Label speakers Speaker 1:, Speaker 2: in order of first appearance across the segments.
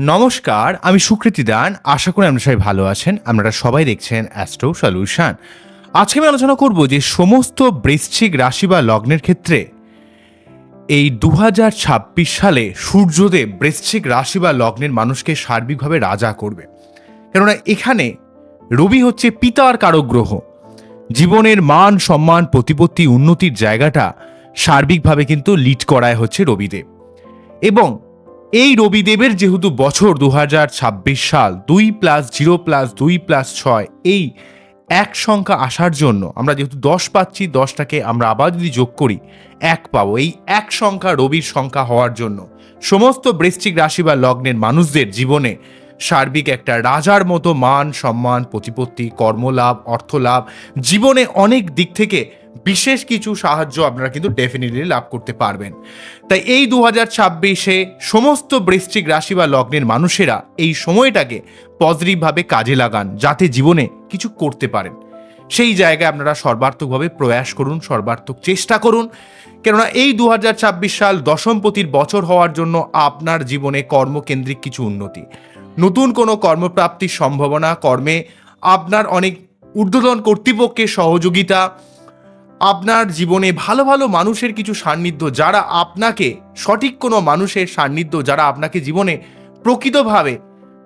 Speaker 1: নমস্কার, আমি সুকৃতি দান। আশা করি আপনারা সবাই ভালো আছেন। আপনারা সবাই দেখছেন অ্যাস্ট্রো সলিউশন আজকে আমি আলোচনা করব যে সমস্ত বৃশ্চিক রাশি বা লগ্নের ক্ষেত্রে এই দু হাজার ছাব্বিশ সালে সূর্যদেব বৃশ্চিক রাশি বা লগ্নের মানুষকে সার্বিকভাবে রাজা করবে। কেননা এখানে রবি হচ্ছে পিতার কারক গ্রহ। জীবনের মান, সম্মান, প্রতিপত্তি, উন্নতির জায়গাটা সার্বিকভাবে কিন্তু লিড করায় হচ্ছে রবিদেব। এবং এই রবিদেবের যেহেতু বছর দু হাজার ছাব্বিশ সাল, দুই প্লাস জিরো প্লাস দুই প্লাস ছয়, এই এক সংখ্যা আসার জন্য আমরা যেহেতু দশ পাচ্ছি, দশটাকে আমরা আবার যদি যোগ করি, এক পাবো। এই এক সংখ্যা রবির সংখ্যা হওয়ার জন্য সমস্ত বৃশ্চিক রাশি বা লগ্নের মানুষদের জীবনে সার্বিক একটা রাজার মতো মান, সম্মান, প্রতিপত্তি, কর্মলাভ, অর্থলাভ জীবনে অনেক দিক থেকে বিশেষ কিছু সাহায্য আপনারা কিন্তু ডেফিনেটলি লাভ করতে পারবেন। তাই এই দু হাজার ছাব্বিশে সমস্ত বৃশ্চিক রাশি বা লগ্নের মানুষেরা এই সময়টাকে পজিটিভভাবে কাজে লাগান, যাতে জীবনে কিছু করতে পারেন। সেই জায়গায় আপনারা সর্বার্থকভাবে প্রয়াস করুন, সর্বার্থক চেষ্টা করুন। কেননা এই দু হাজার ছাব্বিশ সাল দশমপতির বছর হওয়ার জন্য আপনার জীবনে কর্মকেন্দ্রিক কিছু উন্নতি। নতুন কোনো কর্মপ্রাপ্তির সম্ভাবনা, কর্মে আপনার অনেক ঊর্ধ্বতন কর্তৃপক্ষের সহযোগিতা আপনার জীবনে ভালো ভালো মানুষের কিছু সান্নিধ্য, যারা আপনাকে, সঠিক কোনো মানুষের সান্নিধ্য, যারা আপনাকে জীবনে প্রকৃতভাবে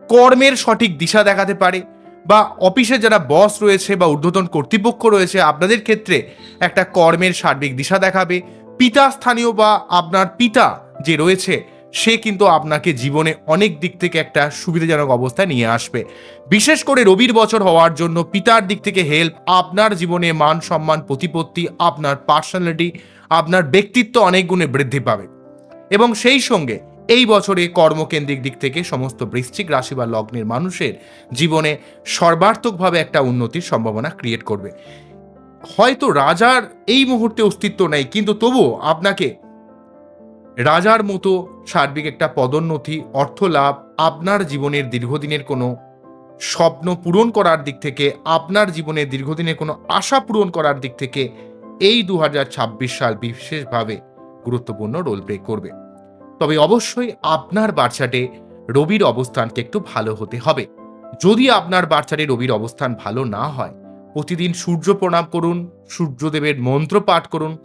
Speaker 1: কর্মের সঠিক দিশা দেখাতে পারে বা অফিসে যারা বস রয়েছে বা ঊর্ধ্বতন কর্তৃপক্ষ রয়েছে, আপনাদের ক্ষেত্রে একটা কর্মের সার্বিক দিশা দেখাবে। পিতা স্থানীয় বা আপনার পিতা যে রয়েছে সে কিন্তু আপনাকে জীবনে অনেক দিক থেকে একটা সুবিধাজনক অবস্থায় নিয়ে আসবে। বিশেষ করে রবির বছর হওয়ার জন্য পিতার দিক থেকে হেল্প আপনার জীবনে মান সম্মান, প্রতিপত্তি, আপনার পার্সোনালিটি আপনার ব্যক্তিত্ব অনেক গুণে বৃদ্ধি পাবে। এবং সেই সঙ্গে এই বছরে কর্মকেন্দ্রিক দিক থেকে সমস্ত বৃশ্চিক রাশি বা লগ্নের মানুষের জীবনে সর্বার্থকভাবে একটা উন্নতির সম্ভাবনা ক্রিয়েট করবে। হয়তো রাজার এই মুহূর্তে অস্তিত্ব নেই, কিন্তু তবুও আপনাকে রাজার মতো সার্বিক একটা পদোন্নতি, অর্থ লাভ আপনার জীবনের দীর্ঘদিনের কোনো স্বপ্ন পূরণ করার দিক থেকে, আপনার জীবনে দীর্ঘদিনের কোনো আশা পূরণ করার দিক থেকে এই দু হাজার ছাব্বিশ সাল বিশেষভাবে গুরুত্বপূর্ণ রোল প্লে করবে। তবে অবশ্যই আপনার বাচ্চাটে রবির অবস্থানকে একটু ভালো হতে হবে। যদি আপনার বাচ্চাটে রবির অবস্থান ভালো না হয়, প্রতিদিন সূর্য প্রণাম করুন, সূর্যদেবের মন্ত্র পাঠ করুন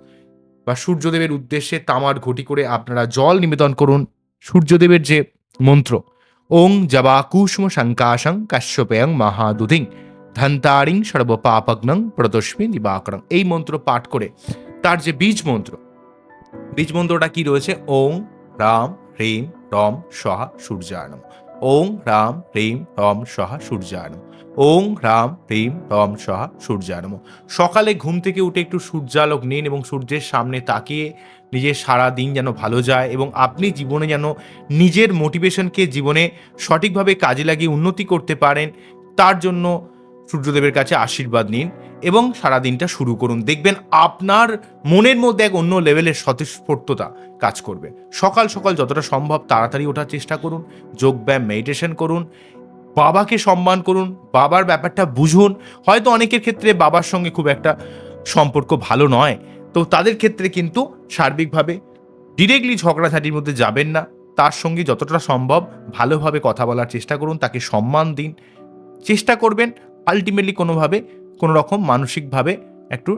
Speaker 1: বা সূর্যদেবের উদ্দেশ্যে তামার ঘটি করে আপনারা জল নিবেদন করুন। সূর্যদেবের যে মন্ত্র, ওং জবা কুষ্ম শঙ্কাশং কাশ্যপেয়ং মহাদুধিং ধন্তারিং সর্বপাপগ্নং প্রদস্মী দিবাকরং এই মন্ত্র পাঠ করে তার যে বীজ মন্ত্র, বীজ মন্ত্রটা কি রয়েছে? ওং রাম হ্রিম রম সহা সূর্যানম ওং রাম হ্রিম রম সহা সূর্যায়ন ওং রাম হ্রিম রম সহা সূর্যানম সকালে ঘুম থেকে উঠে একটু সূর্যালোক নিন এবং সূর্যের সামনে তাকিয়ে নিজের সারা দিন যেন ভালো যায় এবং আপনি জীবনে যেন নিজের মোটিভেশনকে জীবনে সঠিকভাবে কাজে লাগিয়ে উন্নতি করতে পারেন, তার জন্য সূর্যদেবের কাছে আশীর্বাদ নিন এবং সারা দিনটা শুরু করুন। দেখবেন আপনার মনের মধ্যে এক অন্য লেভেলের স্বতঃস্ফূর্ততা কাজ করবে। সকাল সকাল যতটা সম্ভব তাড়াতাড়ি ওঠার চেষ্টা করুন যোগব্যায়াম মেডিটেশন করুন, বাবাকে সম্মান করুন, বাবার ব্যাপারটা বুঝুন। হয়তো অনেকের ক্ষেত্রে বাবার সঙ্গে খুব একটা সম্পর্ক ভালো নয়। তো তাদের ক্ষেত্রে কিন্তু সার্বিকভাবে ডিরেক্টলি ঝগড়াঝাটির মধ্যে যাবেন না। তার সঙ্গে যতটা সম্ভব ভালোভাবে কথা বলার চেষ্টা করুন, তাকে সম্মান দিন। চেষ্টা করবেন আলটিমেটলি কোনোভাবে কোনো রকম মানসিকভাবে একটু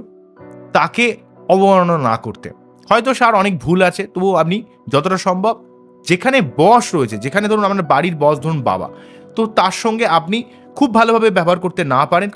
Speaker 1: তাকে অবমাননা না করতে। হয়তো স্যার অনেক ভুল আছে তবু আপনি যতটা সম্ভব যেখানে বস রয়েছে, যেখানে ধরুন আপনার বাড়ির বস ধরুন বাবা, তো তার সঙ্গে আপনি খুব ভালোভাবে ব্যবহার করতে না পারেন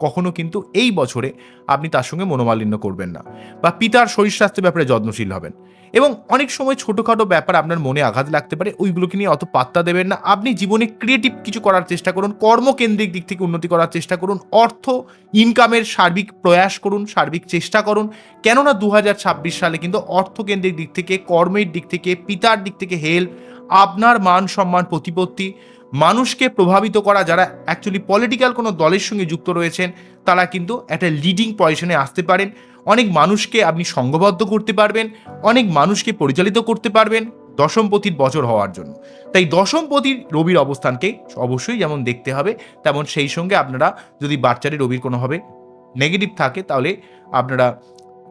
Speaker 1: কখনো কিন্তু এই বছরে আপনি তার সঙ্গে মনোমালিন্য করবেন না বা পিতার শরীর স্বাস্থ্যের ব্যাপারে যত্নশীল হবেন। এবং অনেক সময় ছোটোখাটো ব্যাপার আপনার মনে আঘাত লাগতে পারে, ওইগুলোকে নিয়ে অত পাত্তা দেবেন না। আপনি জীবনে ক্রিয়েটিভ কিছু করার চেষ্টা করুন, কর্মকেন্দ্রিক দিক থেকে উন্নতি করার চেষ্টা করুন, অর্থ ইনকামের সার্বিক প্রয়াস করুন, সার্বিক চেষ্টা করুন। কেননা দু হাজার ছাব্বিশ সালে কিন্তু অর্থকেন্দ্রিক দিক থেকে, কর্মের দিক থেকে, পিতার দিক থেকে হেল্প আপনার মান সম্মান প্রতিপত্তি মানুষকে প্রভাবিত করা যারা অ্যাকচুয়ালি পলিটিক্যাল কোনো দলের সঙ্গে যুক্ত রয়েছেন, তারা কিন্তু একটা লিডিং পজিশনে আসতে পারেন। অনেক মানুষকে আপনি সংঘবদ্ধ করতে পারবেন, অনেক মানুষকে পরিচালিত করতে পারবেন দশমপতির বছর হওয়ার জন্য। তাই দশমপতির রবির অবস্থানকে অবশ্যই যেমন দেখতে হবে, তেমন সেই সঙ্গে আপনারা যদি বাচ্চারই রবির কোনোভাবে নেগেটিভ থাকে, তাহলে আপনারা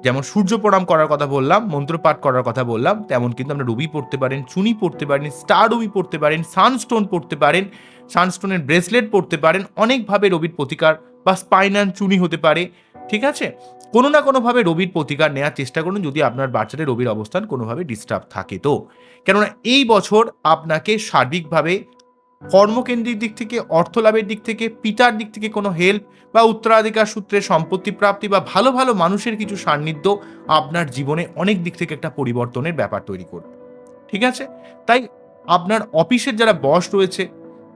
Speaker 1: যেমন সূর্য প্রণাম করার কথা বললাম, মন্ত্রপাঠ করার কথা বললাম, তেমন কিন্তু আমরা রুবি পড়তে পারেন, চুনি পড়তে পারেন, স্টার রুবি পড়তে পারেন, সানস্টোন পড়তে পারেন, সানস্টোনের ব্রেসলেট পড়তে পারেন, অনেকভাবে রবির প্রতিকার বা স্পাইনাল চুনি হতে পারে, ঠিক আছে? কোনো না কোনোভাবে রবির প্রতিকার নেওয়ার চেষ্টা করুন যদি আপনার বাচ্চাদের রবির অবস্থান কোনোভাবে ডিস্টার্ব থাকে তো। কেননা এই বছর আপনাকে সার্বিকভাবে কর্মকেন্দ্রিক দিক থেকে অর্থ লাভের দিক থেকে, পিতার দিক থেকে কোনো হেল্প বা উত্তরাধিকার সূত্রে সম্পত্তি প্রাপ্তি বা ভালো ভালো মানুষের কিছু সান্নিধ্য আপনার জীবনে অনেক দিক থেকে একটা পরিবর্তনের ব্যাপার তৈরি করবে। ঠিক আছে? তাই আপনার অফিসের যারা বস রয়েছে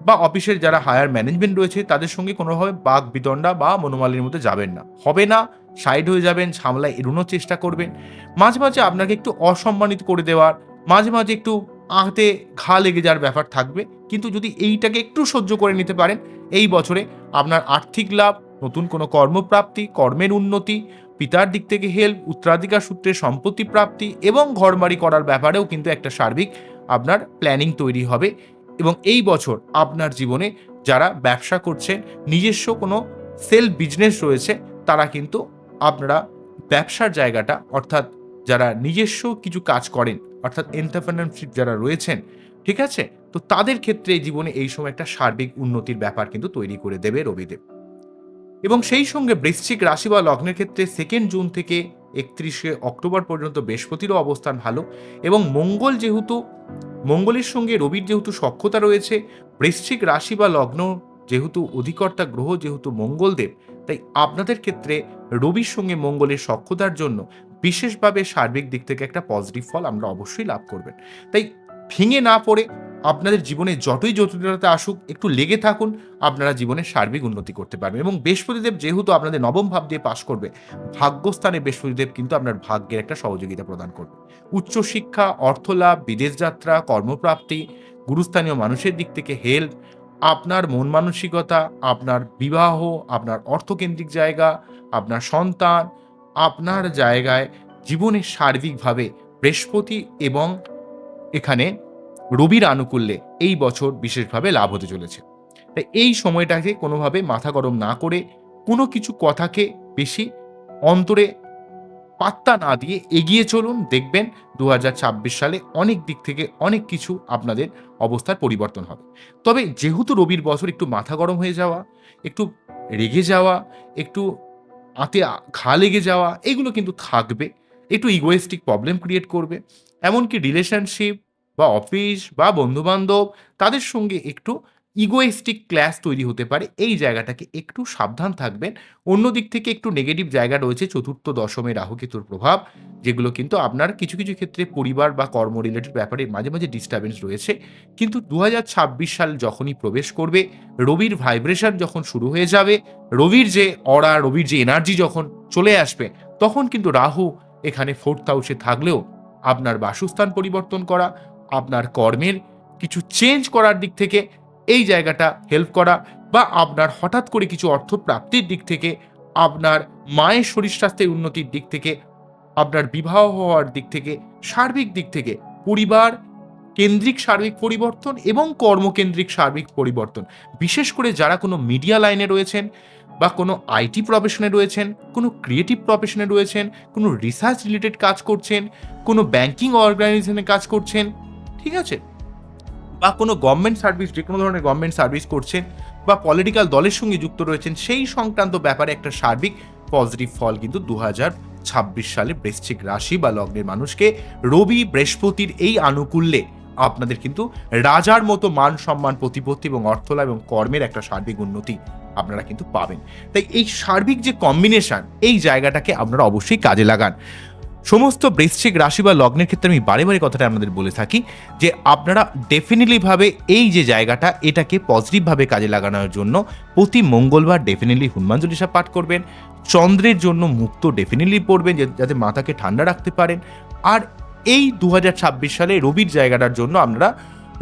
Speaker 1: বা অফিসের যারা হায়ার ম্যানেজমেন্ট রয়েছে, তাদের সঙ্গে কোনোভাবে বাঘ বিদণ্ডা বা মনোমালির মধ্যে যাবেন না। হবে না সাইড হয়ে যাবেন, ঝামেলায় এড়োনোর চেষ্টা করবেন। মাঝে মাঝে আপনাকে একটু অসম্মানিত করে দেওয়ার, মাঝে মাঝে একটু আঁতে ঘা লেগে যাওয়ার ব্যাপার থাকবে। কিন্তু যদি এইটাকে একটু সহ্য করে নিতে পারেন, এই বছরে আপনার আর্থিক লাভ, নতুন কোনো কর্মপ্রাপ্তি, কর্মের উন্নতি, পিতার দিক থেকে হেল্প উত্তরাধিকার সূত্রে সম্পত্তি প্রাপ্তি এবং ঘরবাড়ি করার ব্যাপারেও কিন্তু একটা সার্বিক আপনার প্ল্যানিং তৈরি হবে। এবং এই বছর আপনার জীবনে যারা ব্যবসা করছেন, নিজস্ব কোনো সেলফ বিজনেস রয়েছে, তারা কিন্তু আপনারা ব্যবসার জায়গাটা অর্থাৎ যারা নিজস্ব কিছু কাজ করেন অর্থাৎ এন্টারপ্রেনারশিপ যারা রয়েছেন, ঠিক আছে? তো তাদের ক্ষেত্রে জীবনে এই সময় একটা সার্বিক উন্নতির ব্যাপার কিন্তু তৈরি করে দেবে রবিদেব। এবং সেই সঙ্গে বৃশ্চিক রাশি বা লগ্নের ক্ষেত্রে সেকেন্ড জুন থেকে একত্রিশে অক্টোবর পর্যন্ত বৃহস্পতিরও অবস্থান ভালো এবং মঙ্গল যেহেতু, মঙ্গলের সঙ্গে রবির যেহেতু সক্ষতা রয়েছে, বৃশ্চিক রাশি বা লগ্ন যেহেতু অধিকর্তা গ্রহ যেহেতু মঙ্গলদেব, তাই আপনাদের ক্ষেত্রে রবির সঙ্গে মঙ্গলের সক্ষতার জন্য বিশেষভাবে সার্বিক দিক থেকে একটা পজিটিভ ফল আমরা অবশ্যই লাভ করবেন। তাই ভেঙে না পড়ে আপনাদের জীবনে যতই জটিলতা আসুক, একটু লেগে থাকুন, আপনারা জীবনে সার্বিক উন্নতি করতে পারবেন। এবং বৃহস্পতিদেব যেহেতু আপনাদের নবম ভাব দিয়ে পাশ করবে, ভাগ্যস্থানে বৃহস্পতিদেব কিন্তু আপনার ভাগ্যের একটা সহযোগিতা প্রদান করবে। উচ্চশিক্ষা, অর্থলাভ, বিদেশ যাত্রা, কর্মপ্রাপ্তি, গুরুস্থানীয় মানুষের দিক থেকে হেল্প আপনার মন মানসিকতা, আপনার বিবাহ, আপনার অর্থকেন্দ্রিক জায়গা, আপনার সন্তান আপনার জায়গায় জীবনে সার্বিকভাবে বৃহস্পতি এবং এখানে রবির আনুকূল্যে এই বছর বিশেষভাবে লাভ হতে চলেছে। তাই এই সময়টাকে কোনোভাবে মাথা গরম না করে কোনো কিছু কথাকে বেশি অন্তরে পাত্তা না দিয়ে এগিয়ে চলুন। দেখবেন দু হাজার ছাব্বিশ সালে অনেক দিক থেকে অনেক কিছু আপনাদের অবস্থার পরিবর্তন হবে। তবে যেহেতু রবির বছর একটু মাথা গরম হয়ে যাওয়া, একটু রেগে যাওয়া, একটু আতে ঘা লেগে যাওয়া, এগুলো কিন্তু থাকবে। একটু ইগোয়েস্টিক প্রবলেম ক্রিয়েট করবে। এমনকি রিলেশনশিপ বা অফিস বা বন্ধুবান্ধব, তাদের সঙ্গে একটু ইগোয়েস্টিক ক্ল্যাশ তৈরি হতে পারে। এই জায়গাটাকে একটু সাবধান থাকবেন। অন্য দিক থেকে একটু নেগেটিভ জায়গা রয়েছে চতুর্থ দশমে রাহুকেতুর প্রভাব, যেগুলো কিন্তু আপনার কিছু কিছু ক্ষেত্রে পরিবার বা কর্ম রিলেটেড ব্যাপারে মাঝে মাঝে ডিস্টারবেন্স রয়েছে। কিন্তু দু হাজার ছাব্বিশ সাল যখনই প্রবেশ করবে, রবির ভাইব্রেশন যখন শুরু হয়ে যাবে, রবির যে অরা রবির যে এনার্জি যখন চলে আসবে, তখন কিন্তু রাহু এখানে ফোর্থ হাউসে থাকলেও আপনার বাসস্থান পরিবর্তন করা, আপনার কর্মের কিছু চেঞ্জ করার দিক থেকে এই জায়গাটা হেল্প করা বা আপনার হঠাৎ করে কিছু অর্থ প্রাপ্তির দিক থেকে, আপনার মায়ের শরীর স্বাস্থ্যের উন্নতির দিক থেকে, আপনার বিবাহ হওয়ার দিক থেকে, সার্বিক দিক থেকে, পরিবার কেন্দ্রিক সার্বিক পরিবর্তন এবং কর্মকেন্দ্রিক সার্বিক পরিবর্তন। বিশেষ করে যারা কোনো মিডিয়া লাইনে রয়েছেন বা কোনো আইটি প্রফেশনে রয়েছেন, কোনো ক্রিয়েটিভ প্রফেশনে রয়েছেন, কোনো রিসার্চ রিলেটেড কাজ করছেন, কোনো ব্যাংকিং অর্গানাইজেশনে কাজ করছেন, ঠিক আছে? বা কোনো গভর্নমেন্ট সার্ভিস যে কোনো ধরনের গভর্নমেন্ট সার্ভিস করছেন বা পলিটিক্যাল দলের সঙ্গে যুক্ত রয়েছেন, সেই সংক্রান্ত ব্যাপারে একটা সার্বিক পজিটিভ ফল কিন্তু দু ছাব্বিশ সালে বৃশ্চিক রাশি বা লগ্নের মানুষকে রবি বৃহস্পতির এই আনুকূল্যে আপনাদের কিন্তু রাজার মতো মান সম্মান, প্রতিপত্তি এবং অর্থলাভ এবং কর্মের একটা সার্বিক উন্নতি আপনারা কিন্তু পাবেন। তাই এই সার্বিক যে কম্বিনেশন এই জায়গাটাকে আপনারা অবশ্যই কাজে লাগান। সমস্ত বৃশ্চিক রাশি বা লগ্নের ক্ষেত্রে আমি বারে বারে কথাটা আপনাদের বলে থাকি যে আপনারা ডেফিনেটলিভাবে এই যে জায়গাটা, এটাকে পজিটিভভাবে কাজে লাগানোর জন্য প্রতি মঙ্গলবার ডেফিনেটলি হনুমান চল্লিশা পাঠ করবেন। চন্দ্রের জন্য মুক্ত ডেফিনেটলি পড়বেন যাতে মাথাকে ঠান্ডা রাখতে পারেন। আর এই দু হাজার ছাব্বিশ সালে রবির জায়গাটার জন্য আপনারা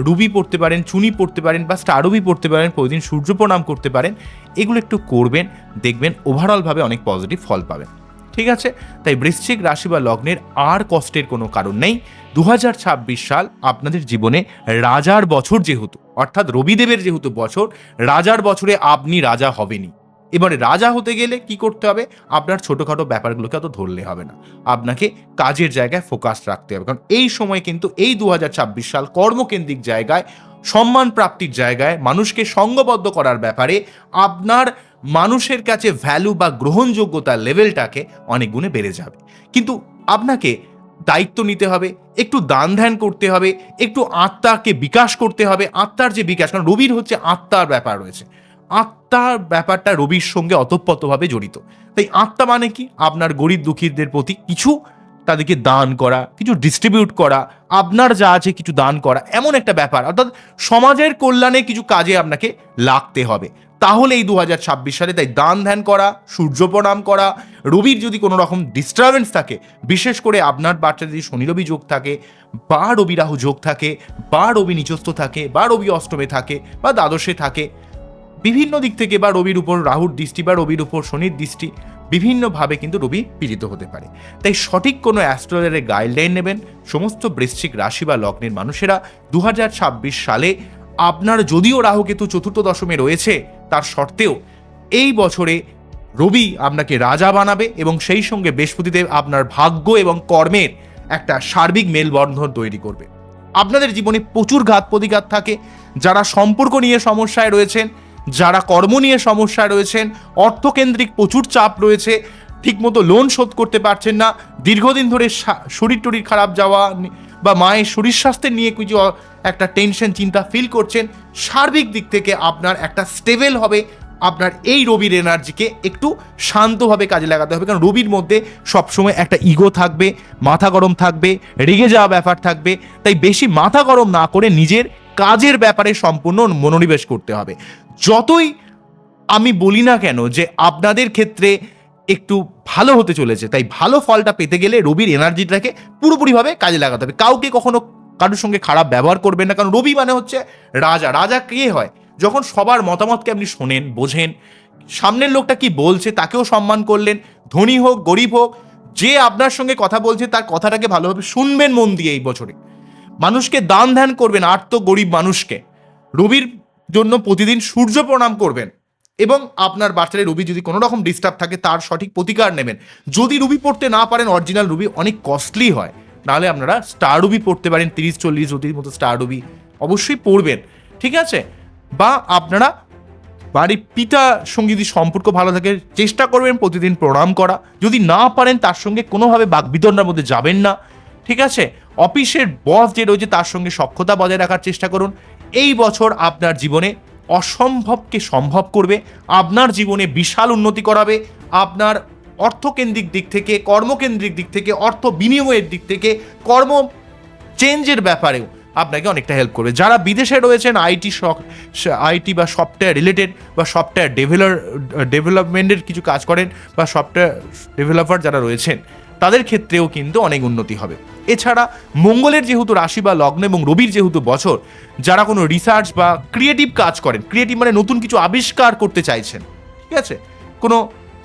Speaker 1: রুবি পড়তে পারেন, চুনি পড়তে পারেন বা স্টার রবি পড়তে পারেন, প্রতিদিন সূর্য প্রণাম করতে পারেন। এগুলো একটু করবেন, দেখবেন ওভারঅলভাবে অনেক পজিটিভ ফল পাবেন। ঠিক আছে? তাই বৃশ্চিক রাশি বা লগ্নের আর কষ্টের কোনো কারণ নেই। দু হাজার ছাব্বিশ সাল আপনাদের জীবনে রাজার বছর যেহেতু, অর্থাৎ রবিদেবের যেহেতু বছর, রাজার বছরে আপনি রাজা হবেনই। এবারে রাজা হতে গেলে কি করতে হবে? আপনার ছোটোখাটো ব্যাপারগুলোকে অত ধরলে হবে না। আপনাকে কাজের জায়গায় ফোকাস রাখতে হবে। কারণ এই সময় কিন্তু এই দু হাজার ছাব্বিশ সাল কর্মকেন্দ্রিক জায়গায় সম্মান প্রাপ্তির জায়গায় মানুষকে সঙ্গবদ্ধ করার ব্যাপারে আপনার মানুষের কাছে ভ্যালু বা গ্রহণযোগ্যতার লেভেলটাকে অনেক গুণে বেড়ে যাবে। কিন্তু আপনাকে দায়িত্ব নিতে হবে, একটু দান ধ্যান করতে হবে, একটু আত্মাকে বিকাশ করতে হবে। আত্মার যে বিকাশ, কারণ রবির হচ্ছে আত্মার ব্যাপার রয়েছে। আত্মার ব্যাপারটা রবির সঙ্গে অতপ্রতভাবে জড়িত। তাই আত্মা মানে কি? আপনার গরিব দুঃখীদের প্রতি কিছু তাদেরকে দান করা, কিছু ডিস্ট্রিবিউট করা, আপনার যা আছে কিছু দান করা, এমন একটা ব্যাপার। অর্থাৎ সমাজের কল্যাণে কিছু কাজে আপনাকে লাগতে হবে। তাহলে এই দু হাজার ছাব্বিশ সালে তাই দান ধ্যান করা সূর্য প্রণাম করা, রবির যদি কোনো রকম ডিস্টারবেন্স থাকে, বিশেষ করে আপনার বাচ্চা যদি শনি রবি যোগ থাকে, বা রবি রাহু যোগ থাকে, বা রবি নিচস্থ থাকে, বা রবি অষ্টমে থাকে, বা দ্বাদশে থাকে, বিভিন্ন দিক থেকে বা রবির উপর রাহুর দৃষ্টি বা রবির উপর শনির দৃষ্টি, বিভিন্নভাবে কিন্তু রবি পীড়িত হতে পারে। তাই সঠিক কোনো অ্যাস্ট্রোলজারের গাইডলাইন নেবেন, সমস্ত বৃশ্চিক রাশি বা লগ্নের মানুষেরা দু হাজার ছাব্বিশ সালে আপনার যদিও রাহুকেতু চতুর্থ দশমে রয়েছে, তার সত্ত্বেও এই বছরে রবি আপনাকে রাজা বানাবে এবং সেই সঙ্গে বৃহস্পতিদেব আপনার ভাগ্য এবং কর্মের একটা সার্বিক মেলবন্ধন তৈরি করবে। আপনাদের জীবনে প্রচুর ঘাত প্রতিঘাত থাকে, যারা সম্পর্ক নিয়ে সমস্যায় রয়েছেন, যারা কর্ম নিয়ে সমস্যায় রয়েছেন, অর্থকেন্দ্রিক প্রচুর চাপ রয়েছে, ঠিকমতো লোন শোধ করতে পারছেন না, দীর্ঘদিন ধরে শরীর টরীর খারাপ যাওয়া বা মায়ের শরীর স্বাস্থ্যের নিয়ে কিছু একটা টেনশন চিন্তা ফিল করছেন, সার্বিক দিক থেকে আপনার একটা স্টেবেল হবে, আপনার এই রবির এনার্জিকে একটু শান্তভাবে কাজে লাগাতে হবে। কারণ রবির মধ্যে সবসময় একটা ইগো থাকবে, মাথা গরম থাকবে, রেগে যাওয়া ব্যাপার থাকবে, তাই বেশি মাথা গরম না করে নিজের কাজের ব্যাপারে সম্পূর্ণ মনোনিবেশ করতে হবে। যতই আমি বলি না কেন যে আপনাদের ক্ষেত্রে একটু ভালো হতে চলেছে। তাই ভালো ফলটা পেতে গেলে রবির এনার্জিটাকে পুরোপুরিভাবে কাজে লাগাতে হবে। কাউকে কখনো কারোর সঙ্গে খারাপ ব্যবহার করবেন না। কারণ রবি মানে হচ্ছে রাজা। রাজা কে হয়? যখন সবার মতামতকে আপনি শোনেন, বোঝেন, সামনের লোকটা কি বলছে, তাকেও সম্মান করলেন, ধনী হোক, গরিব হোক, যে আপনার সঙ্গে কথা বলছে, তার কথাটাকে ভালোভাবে শুনবেন মন দিয়ে এই বছরে। মানুষকে দান ধ্যান করবেন আর্ত গরিব মানুষকে। রবির জন্য প্রতিদিন সূর্য প্রণাম করবেন। এবং আপনার বাচ্চাদের রুবি যদি কোনো রকম ডিস্টার্ব থাকে, তার সঠিক প্রতিকার নেবেন। যদি রুবি পড়তে না পারেন অরিজিনাল রুবি অনেক কস্টলি হয়, নাহলে আপনারা স্টার রুবি পড়তে পারেন, তিরিশ, চল্লিশ রুবির মতো স্টার রুবি অবশ্যই পড়বেন, ঠিক আছে? বা আপনারা বাড়ির পিতার সঙ্গে যদি সম্পর্ক ভালো থাকে, চেষ্টা করবেন প্রতিদিন প্রণাম করা। যদি না পারেন, তার সঙ্গে কোনোভাবে বাকবিতণ্ডার মধ্যে যাবেন না, ঠিক আছে? অফিসের বস যে রয়েছে, তার সঙ্গে সক্ষতা বজায় রাখার চেষ্টা করুন। এই বছর আপনার জীবনে অসম্ভবকে সম্ভব করবে, আপনার জীবনে বিশাল উন্নতি করাবে, আপনার অর্থকেন্দ্রিক দিক থেকে, কর্মকেন্দ্রিক দিক থেকে, অর্থ বিনিময়ের দিক থেকে, কর্ম চেঞ্জের ব্যাপারেও আপনাকে অনেকটা হেল্প করবে। যারা বিদেশে রয়েছেন, আইটি আইটি বা সফটওয়্যার রিলেটেড বা সফটওয়্যার ডেভেলপ ডেভেলপমেন্টের কিছু কাজ করেন বা সফটওয়্যার ডেভেলপার যারা রয়েছেন, তাদের ক্ষেত্রেও কিন্তু অনেক উন্নতি হবে। এছাড়া মঙ্গলের যেহেতু রাশি বা লগ্ন এবং রবির যেহেতু বছর, যারা কোনো রিসার্চ বা ক্রিয়েটিভ কাজ করেন ক্রিয়েটিভ মানে নতুন কিছু আবিষ্কার করতে চাইছেন, ঠিক আছে? কোনো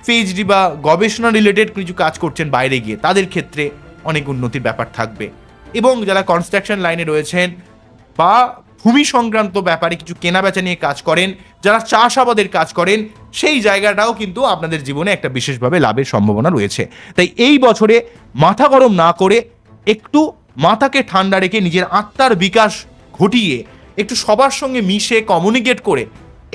Speaker 1: পিএইচডি বা গবেষণা রিলেটেড কিছু কাজ করছেন বাইরে গিয়ে, তাদের ক্ষেত্রে অনেক উন্নতির ব্যাপার থাকবে। এবং যারা কনস্ট্রাকশন লাইনে রয়েছেন বা ভূমি সংক্রান্ত ব্যাপারে কিছু কেনাবেচা নিয়ে কাজ করেন, যারা চাষাবাদের কাজ করেন, সেই জায়গাটাও কিন্তু আপনাদের জীবনে একটা বিশেষভাবে লাভের সম্ভাবনা রয়েছে। তাই এই বছরে মাথা গরম না করে একটু মাথাকে ঠান্ডা রেখে নিজের আত্মার বিকাশ ঘটিয়ে একটু সবার সঙ্গে মিশে কমিউনিকেট করে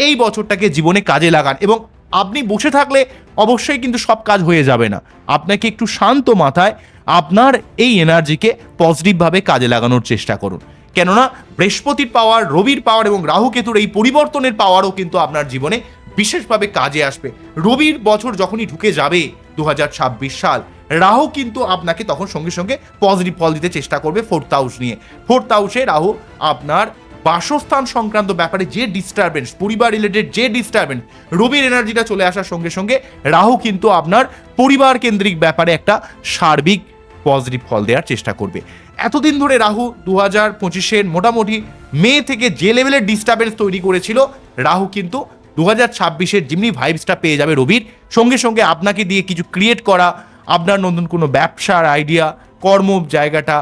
Speaker 1: এই বছরটাকে জীবনে কাজে লাগান এবং আপনি বসে থাকলে অবশ্যই কিন্তু সব কাজ হয়ে যাবে না। আপনাকে একটু শান্ত মাথায় আপনার এই এনার্জিকে পজিটিভভাবে কাজে লাগানোর চেষ্টা করুন। কেননা বৃহস্পতির পাওয়ার, রবির পাওয়ার এবং রাহু কেতুর এই পরিবর্তনের পাওয়ারও কিন্তু আপনার জীবনে বিশেষভাবে কাজে আসবে। রবির বছর যখনই ঢুকে যাবে দু হাজার ছাব্বিশ সাল রাহু কিন্তু আপনাকে তখন সঙ্গে সঙ্গে পজিটিভ ফল দিতে চেষ্টা করবে ফোর্থ হাউস নিয়ে। ফোর্থ হাউসে রাহু আপনার বাসস্থান সংক্রান্ত ব্যাপারে যে ডিস্টারবেন্স পরিবার রিলেটেড যে ডিস্টারবেন্স রবির এনার্জিটা চলে আসার সঙ্গে সঙ্গে রাহু কিন্তু আপনার পরিবার কেন্দ্রিক ব্যাপারে একটা সার্বিক পজিটিভ ফল দেওয়ার চেষ্টা করবে। এতদিন ধরে রাহু দু হাজার পঁচিশের মোটামুটি মে থেকে যে লেভেলের ডিস্টারবেন্স তৈরি করেছিল, রাহু কিন্তু দু হাজার ছাব্বিশের যেমনি ভাইবসটা পেয়ে যাবে রবির। সঙ্গে সঙ্গে আপনাকে দিয়ে কিছু ক্রিয়েট করা আপনার নতুন কোনো ব্যবসার আইডিয়া কর্ম জায়গাটা,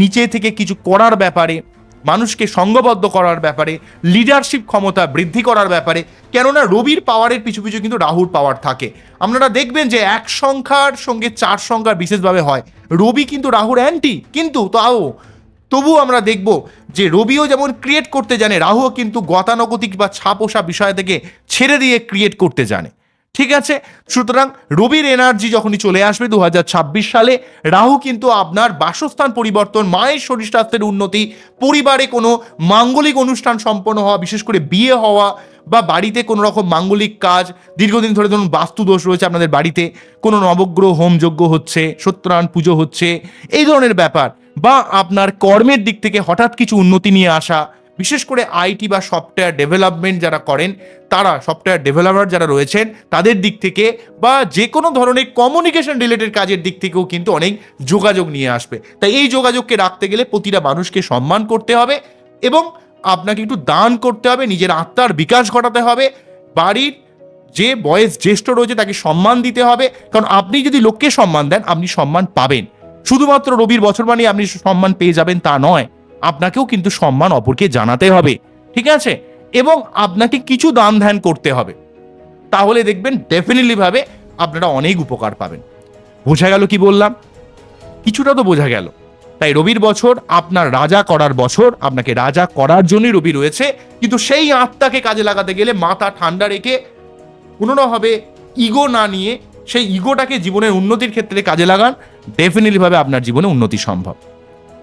Speaker 1: নিচে থেকে কিছু করার ব্যাপারে, মানুষকে সঙ্গবদ্ধ করার ব্যাপারে লিডারশিপ ক্ষমতা বৃদ্ধি করার ব্যাপারে, কেননা রবির পাওয়ারের পিছু পিছু কিন্তু রাহুর পাওয়ার থাকে। আপনারা দেখবেন যে এক সংখ্যার সঙ্গে চার সংখ্যার বিশেষভাবে হয়। রবি কিন্তু রাহুর অ্যান্টি কিন্তু তাও তবু আমরা দেখব যে রবিও যেমন ক্রিয়েট করতে জানে, রাহুও কিন্তু গতানুগতিক বা ছাপোষা বিষয় থেকে ছেড়ে দিয়ে ক্রিয়েট করতে জানে। ঠিক আছে? সুতরাং রবির এনার্জি যখনই চলে আসবে দু হাজার ছাব্বিশ সালে, রাহু কিন্তু আপনার বাসস্থান পরিবর্তন, মায়ের শরীর স্বাস্থ্যের উন্নতি, পরিবারে কোনো মাঙ্গলিক অনুষ্ঠান সম্পন্ন হওয়া, বিশেষ করে বিয়ে হওয়া বা বাড়িতে কোনো রকম মাঙ্গলিক কাজ, দীর্ঘদিন ধরে ধরুন বাস্তু দোষ রয়েছে আপনাদের বাড়িতে, কোনো নবগ্রহ, হোমযজ্ঞ হচ্ছে, সত্যনারায়ণ পুজো হচ্ছে, এই ধরনের ব্যাপার বা আপনার কর্মের দিক থেকে হঠাৎ কিছু উন্নতি নিয়ে আসা বিশেষ করে আইটি বা সফটওয়্যার ডেভেলপমেন্ট যারা করেন, তারা সফটওয়্যার ডেভেলপার যারা রয়েছেন, তাদের দিক থেকে বা যে কোনো ধরনের কমিউনিকেশন রিলেটেড কাজের দিক থেকেও কিন্তু অনেক যোগাযোগ নিয়ে আসবে। তাই এই যোগাযোগকে রাখতে গেলে প্রতিটা মানুষকে সম্মান করতে হবে এবং আপনাকে একটু দান করতে হবে, নিজের আত্মার বিকাশ ঘটাতে হবে, বাড়ির যে বয়স জ্যেষ্ঠ রয়েছে তাকে সম্মান দিতে হবে, কারণ আপনি যদি লোককে সম্মান দেন, আপনি সম্মান পাবেন। শুধুমাত্র রবির বছর মানে আপনি সম্মান পেয়ে যাবেন তা নয়। আপনাকেও কিন্তু সম্মান অপরকে জানাতে হবে, ঠিক আছে? এবং আপনাকে কিছু দান ধ্যান করতে হবে। তাহলে দেখবেন ডেফিনেটলি ভাবে আপনারা অনেক উপকার পাবেন। বোঝা গেল কি বললাম? কিছুটা তো বোঝা গেল। তাই রবির বছর আপনার রাজা করার বছর, আপনাকে রাজা করার জন্যই রবি রয়েছে, কিন্তু সেই আত্মাকে কাজে লাগাতে গেলে মাথা ঠান্ডা রেখে কোনোভাবে ইগো না নিয়ে সেই ইগোটাকে জীবনের উন্নতির ক্ষেত্রে কাজে লাগান ডেফিনেটলি ভাবে আপনার জীবনে উন্নতি সম্ভব।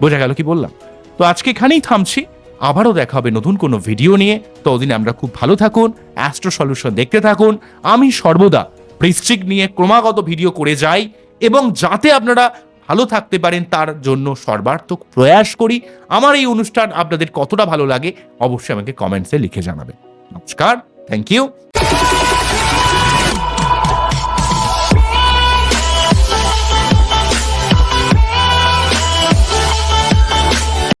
Speaker 1: বোঝা গেল কি বললাম? তো আজকে এখানেই থামছি। আবারও দেখা হবে নতুন কোনো ভিডিও নিয়ে। ততদিন আমরা খুব ভালো থাকুন অ্যাস্ট্রো সলিউশন দেখতে থাকুন। আমি সর্বদা বৃশ্চিক নিয়ে ক্রমাগত ভিডিও করে যাই এবং যাতে আপনারা ভালো থাকতে পারেন, তার জন্য সর্বার্থক প্রয়াস করি। আমার এই অনুষ্ঠান আপনাদের কতটা ভালো লাগে অবশ্যই আমাকে কমেন্টসে লিখে জানাবেন। নমস্কার থ্যাংক ইউ